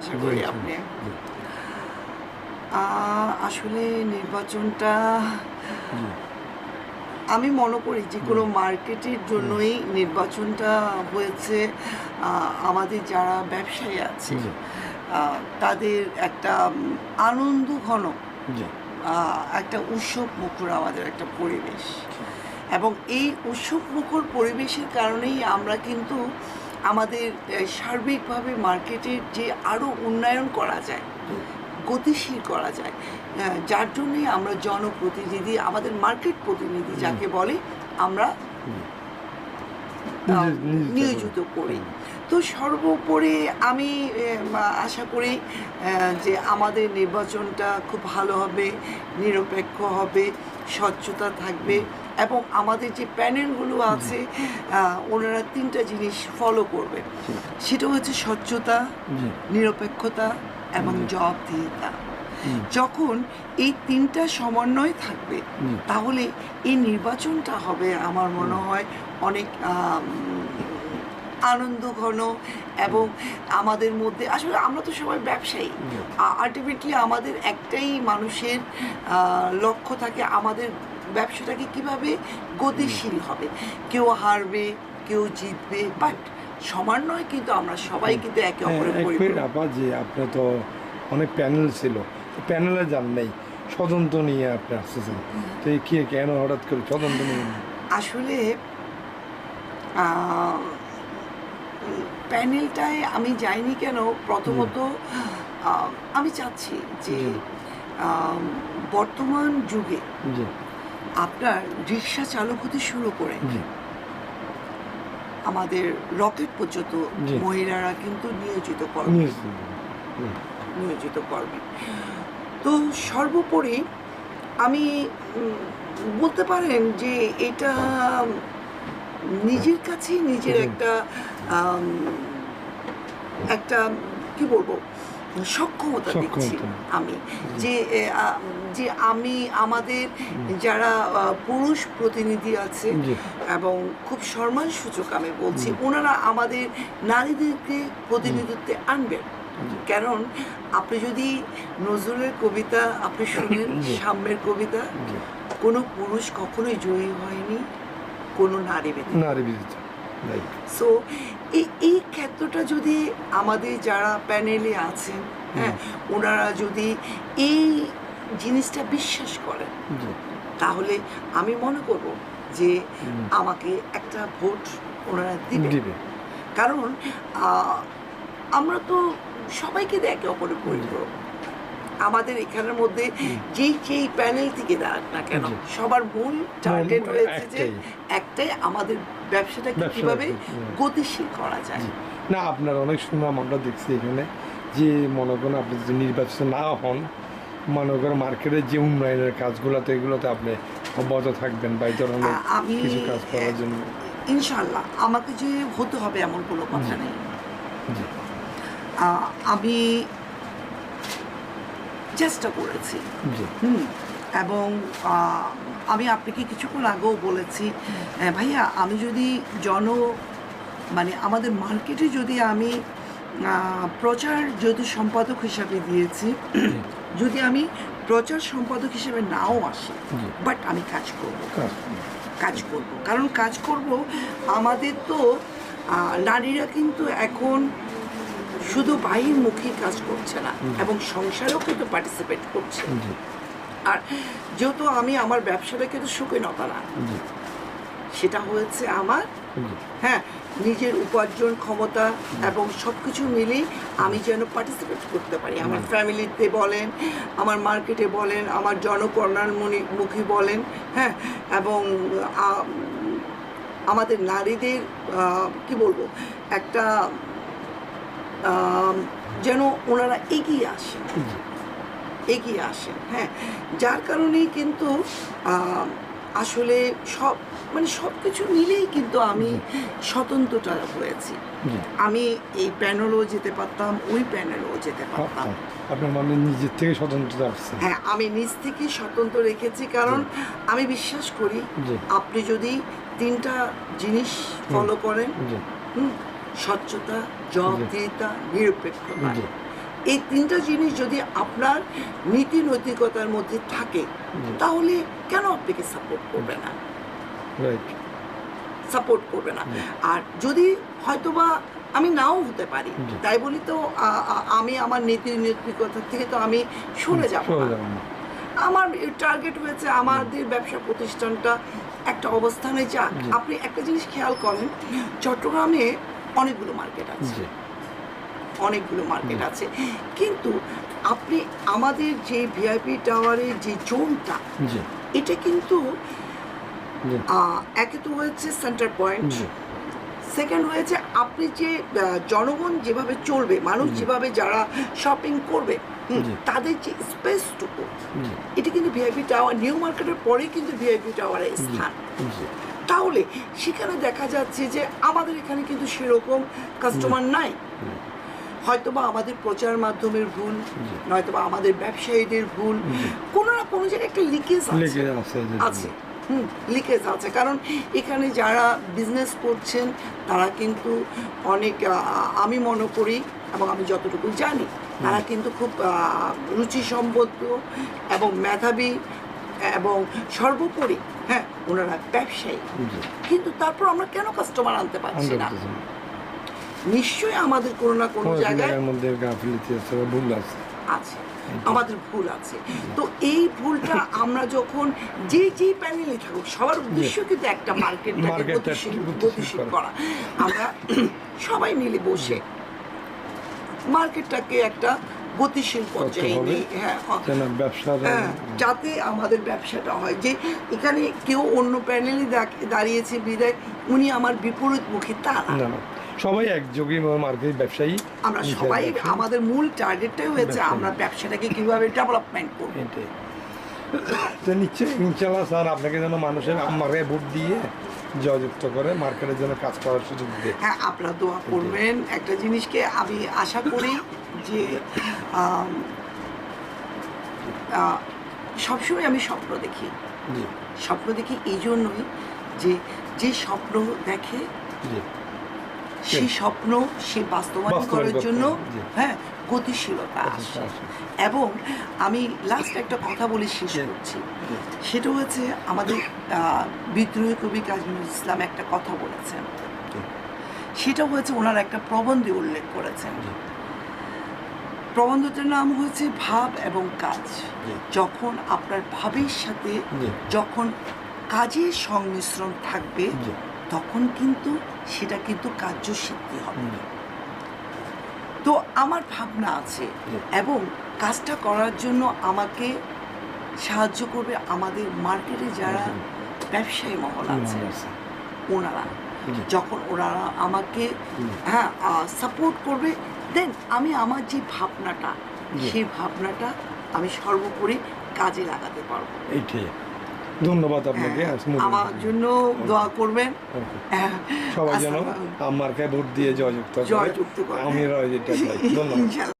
আশা করি আপনি। আসলে নির্বাচনটা আমি মনে করি যে কোনো মার্কেটের জন্যই নির্বাচনটা হয়েছে। আমাদের যারা ব্যবসায়ী আছে তাদের একটা আনন্দ ঘন একটা উৎসব মুখর আমাদের একটা পরিবেশ। এবং এই উৎসব মুখর পরিবেশের কারণেই আমরা কিন্তু আমাদের সার্বিকভাবে মার্কেটের যে আরও উন্নয়ন করা যায় গতিশীল করা যায় যার জন্যই আমরা জনপ্রতিনিধি আমাদের মার্কেট প্রতিনিধি যাকে বলে আমরা নিয়োজিত করি। তো সর্বোপরি আমি আশা করি যে আমাদের নির্বাচনটা খুব ভালো হবে নিরপেক্ষ হবে স্বচ্ছতা থাকবে। এবং আমাদের যে প্যানেলগুলো আছে ওনারা তিনটা জিনিস ফলো করবে সেটা হচ্ছে স্বচ্ছতা নিরপেক্ষতা এবং। জবাবদিহিতা। যখন এই তিনটা সমন্বয় থাকবে তাহলে এই নির্বাচনটা হবে আমার মনে হয় অনেক আনন্দ ঘন এবং আমাদের মধ্যে আসলে আমরা তো সবাই ব্যবসায়ী। আলটিমেটলি আমাদের একটাই মানুষের লক্ষ্য থাকে আমাদের ব্যবসাটাকে কীভাবে গতিশীল হবে। কেউ হারবে কেউ জিতবে বাট সমন্বয় কিন্তু আমরা সবাই কিন্তু একে হ্যাঁ, অপরের আপা যে আপনি তো অনেক প্যানেল ছিল। প্যানেলে যান নেই। তদন্ত নিয়ে আপনি আসতেছেন। তো এই কি কেন হঠাৎ করে তদন্ত নিয়ে? আসলে প্যানেলটায় আমি যাইনি কেন? প্রথমত আমি চাচ্ছি যে বর্তমান যুগে আপনার রিক্সা চালক হতে শুরু করে আমাদের রকেট পর্যন্ত মহিলারা কিন্তু নিয়োজিত কর্মী নিয়োজিত কর্মী তো সর্বোপরি আমি বলতে পারেন যে এটা নিজের কাছেই নিজের একটা একটা কি বলব সক্ষমতা দেখছি আমি। যে যে আমি আমাদের যারা পুরুষ প্রতিনিধি আছে এবং খুব সম্মান সূচক আমি বলছি ওনারা আমাদের নারীদেরকে প্রতিনিধিত্বে আনবেন কারণ আপনি যদি নজরুলের কবিতা আপনি শুনেন সাম্যের কবিতা কোনো পুরুষ কখনোই জয়ী হয়নি। কোনো নারী ব্যতীত। নারী বিজিত সো এই এই ক্ষেত্রটা যদি আমাদের যারা প্যানেলে আছেন হ্যাঁ ওনারা যদি এই জিনিসটা বিশ্বাস করেন তাহলে আমি মনে করব যে আমাকে একটা ভোট ওনারা দিবে। দিবে। কারণ আমরা তো সবাইকে দেখে অপরের পরিপূরক। আমাদের এখানের মধ্যে যেই যেই প্যানেল থেকে দাঁড়াক না কেন সবার মূল টার্গেট হয়েছে যে একটাই। আমাদের ব্যবসাটাকে কীভাবে গতিশীল করা যায়। না আপনার অনেক সুনাম আমরা দেখছি এখানে যে মনে করেন আপনি যদি নির্বাচিত না হন মনে করেন মার্কেটের যে উন্নয়নের কাজগুলোতে এগুলোতে আপনি অব্যাহত থাকবেন বা এই ধরনের কিছু কাজ করার জন্য। ইনশাল্লাহ আমাকে যে হতে হবে এমন কোনো কথা নেই। আমি চেষ্টা করেছি হুম। এবং আমি আপনাকে কিছুক্ষণ আগেও বলেছি ভাইয়া আমি যদি জন মানে আমাদের মার্কেটে যদি আমি প্রচার যদি সম্পাদক হিসাবে দিয়েছি যদি আমি প্রচার সম্পাদক হিসেবে নাও আসি বাট আমি কাজ করব। কাজ করব। কারণ কাজ করব আমাদের তো নারীরা কিন্তু এখন শুধু বাহিরমুখী কাজ করছে না এবং সংসারেও কিন্তু পার্টিসিপেট করছে। আর যেহেতু আমি আমার ব্যবসাটা কিন্তু সুখে নতা না সেটা হয়েছে আমার হ্যাঁ নিজের উপার্জন ক্ষমতা এবং সব কিছু মিলেই আমি যেন পার্টিসিপেট করতে পারি। আমার ফ্যামিলিতে বলেন আমার মার্কেটে বলেন আমার জনকল্যাণমুখী মুখী বলেন হ্যাঁ এবং আমাদের নারীদের কি বলব একটা যেন ওনারা এগিয়ে আসেন। এগিয়ে আসেন হ্যাঁ। যার কারণেই কিন্তু আসলে সব মানে সব কিছু মিলেই কিন্তু আমি স্বতন্ত্রটা হয়েছি। আমি এই প্যানেলও যেতে পারতাম ওই প্যানেলও যেতে পারতাম। আপনার মানে নিজের থেকে স্বতন্ত্রতা আসছে হ্যাঁ আমি নিজ থেকে স্বতন্ত্র রেখেছি কারণ আমি বিশ্বাস করি আপনি যদি তিনটা জিনিস ফলো করেন হুম, স্বচ্ছতা জবাবদিহিতা নিরপেক্ষতা এই তিনটা জিনিস যদি আপনার নীতি নৈতিকতার মধ্যে থাকে তাহলে কেন আপনাকে সাপোর্ট করবে না? সাপোর্ট করবে না। আর যদি হয়তোবা আমি নাও হতে পারি তাই বলি তো আমি আমার নীতি নৈতিকতা থেকে তো আমি সরে যাব। আমার টার্গেট হয়েছে আমাদের ব্যবসা প্রতিষ্ঠানটা একটা অবস্থানে যাক। আপনি একটা জিনিস খেয়াল করেন চট্টগ্রামে অনেকগুলো মার্কেট আছে। অনেকগুলো মার্কেট আছে। কিন্তু আপনি আমাদের যে ভিআইপি টাওয়ারের যে জোনটা এটা কিন্তু একে তো হয়েছে সেন্টার পয়েন্ট সেকেন্ড হয়েছে আপনি যে জনগণ যেভাবে চলবে মানুষ যেভাবে যারা শপিং করবে তাদের যে স্পেসটুকু এটা কিন্তু ভিআইপি টাওয়ার নিউ মার্কেটের পরে কিন্তু ভিআইপি টাওয়ারের স্থান। তাহলে সেখানে দেখা যাচ্ছে যে আমাদের এখানে কিন্তু সেরকম কাস্টমার নাই। হয়তোবা আমাদের প্রচার মাধ্যমের ভুল। নয়তোবা আমাদের ব্যবসায়ীদের ভুল। কোনো না কোনো জায়গায় একটা লিকেজ আছে আছে হুম লিকেজ আছে কারণ এখানে যারা বিজনেস করছেন তারা কিন্তু অনেক আমি মনে করি এবং আমি যতটুকু জানি তারা কিন্তু খুব রুচিসম্পন্ন এবং মেধাবী এবং সর্বোপরি হ্যাঁ ওনারা ব্যবসায়ী। কিন্তু তারপর আমরা কেন কাস্টমার আনতে পারছি না? নিশ্চয়ই আমাদের কোনো না কোনো জায়গায় মধ্যে গাফিলিতি আছে ভুল আছে। আছে। আমাদের ভুল আছে। তো এই ভুলটা আমরা যখন যে যে প্যানেলে থাকুক সবার উদ্দেশ্য কিন্তু একটা মার্কেটটাকে মার্কেটটা গতিশীল। করা। আমরা সবাই মিলে বসে মার্কেটটাকে একটা গতিশীল পর্যায়ে। নিই হ্যাঁ যাতে আমাদের ব্যবসাটা হয়। যে এখানে কেউ অন্য প্যানেলে দাঁড়িয়েছে বিদায় উনি আমার বিপরীতমুখী তা না না না সবাই একযোগে মার্কেট ব্যবসায়ী। আমরা সবাই আমাদের মূল টার্গেটটাই হয়েছে আমরা ব্যবসাটাকে কীভাবে ডেভেলপমেন্ট করব। নিশ্চয়ই ইনশাল্লাহ স্যার আপনাকে যেন মানুষের আমাকে ভোট দিয়ে জয়যুক্ত করে মার্কেটের জন্য কাজ করার সুযোগ দিয়ে। হ্যাঁ আপনারা দোয়া করবেন। একটা জিনিসকে আমি আশা করি যে সবসময় আমি স্বপ্ন দেখি। স্বপ্ন দেখি এই জন্যই যে যে স্বপ্ন দেখে সেই স্বপ্ন সে বাস্তবায়ন করার জন্য হ্যাঁ গতিশীলতা আসে। এবং আমি লাস্ট একটা কথা বলে শেষ। করছি সেটা হচ্ছে আমাদের বিদ্রোহী কবি কাজী ইসলাম একটা কথা বলেছেন। সেটা হয়েছে ওনার একটা প্রবন্ধে উল্লেখ করেছেন। প্রবন্ধটার নাম হয়েছে ভাব এবং কাজ যখন আপনার ভাবের সাথে যখন কাজের সংমিশ্রণ থাকবে। তখন কিন্তু সেটা কিন্তু কার্যসিদ্ধি হবে। জি। তো আমার ভাবনা আছে এবং কাজটা করার জন্য আমাকে সাহায্য করবে আমাদের মার্কেটে যারা ব্যবসায়ী মহল আছে ওনারা। যখন ওনারা আমাকে হ্যাঁ সাপোর্ট করবে দেন আমি আমার যে ভাবনাটা সেই ভাবনাটা আমি সর্বোপরি কাজে লাগাতে পারব। এইটাই। ধন্যবাদ আপনাকে হ্যাঁ, আমার জন্য দোয়া করবেন। সবাই যেন আমার কে আমারকে ভোট দিয়ে জয়যুক্ত জয়যুক্ত আমি চাই। ধন্যবাদ।